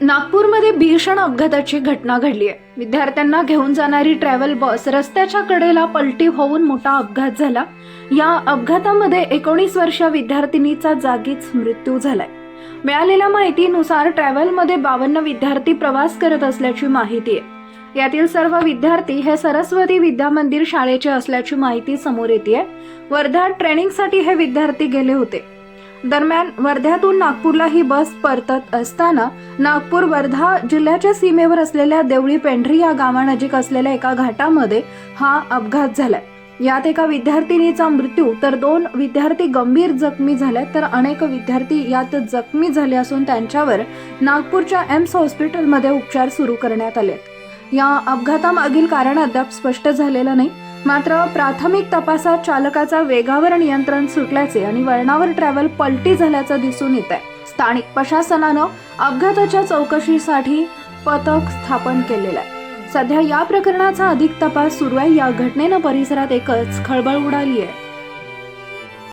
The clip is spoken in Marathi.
नागपूरमध्ये भीषण अपघाताची घटना घडली आहे विद्यार्थ्यांना घेऊन जाणारी ट्रॅव्हल बस रस्त्याच्या कडेला पलटी होऊन मोठा अपघात झाला. या अपघातामध्ये एकोणीस वर्ष विद्यार्थिनीचा जागीच मृत्यू झालाय. मिळालेल्या माहितीनुसार ट्रॅव्हलमध्ये बावन्न विद्यार्थी प्रवास करत असल्याची माहिती आहे. यातील सर्व विद्यार्थी हे सरस्वती विद्या मंदिर शाळेचे असल्याची माहिती समोर येते वर्धा ट्रेनिंगसाठी हे विद्यार्थी गेले होते. दरम्यान वर्ध्यातून नागपूरला ही बस परतत असताना नागपूर वर्धा जिल्ह्याच्या सीमेवर असलेल्या देवळी पेंढरी या गावानजीक असलेल्या एका घाटामध्ये हा अपघात झालाय. यात एका विद्यार्थिनीचा मृत्यू तर दोन विद्यार्थी गंभीर जखमी झाले तर अनेक विद्यार्थी यात जखमी झाले असून त्यांच्यावर नागपूरच्या एम्स हॉस्पिटलमध्ये उपचार सुरू करण्यात आले या अपघातामागील कारण अद्याप स्पष्ट झालेलं नाही. मात्र प्राथमिक तपासात चालकाचा वेगावर नियंत्रण सुटल्याचे आणि वळणावर ट्रॅव्हल पलटी झाल्याचं दिसून येत आहे स्थानिक प्रशासनानं अपघाताच्या चौकशीसाठी पथक स्थापन केलेलं आहे. सध्या या प्रकरणाचा अधिक तपास सुरू आहे. या घटनेनं परिसरात एकच खळबळ उडाली आहे.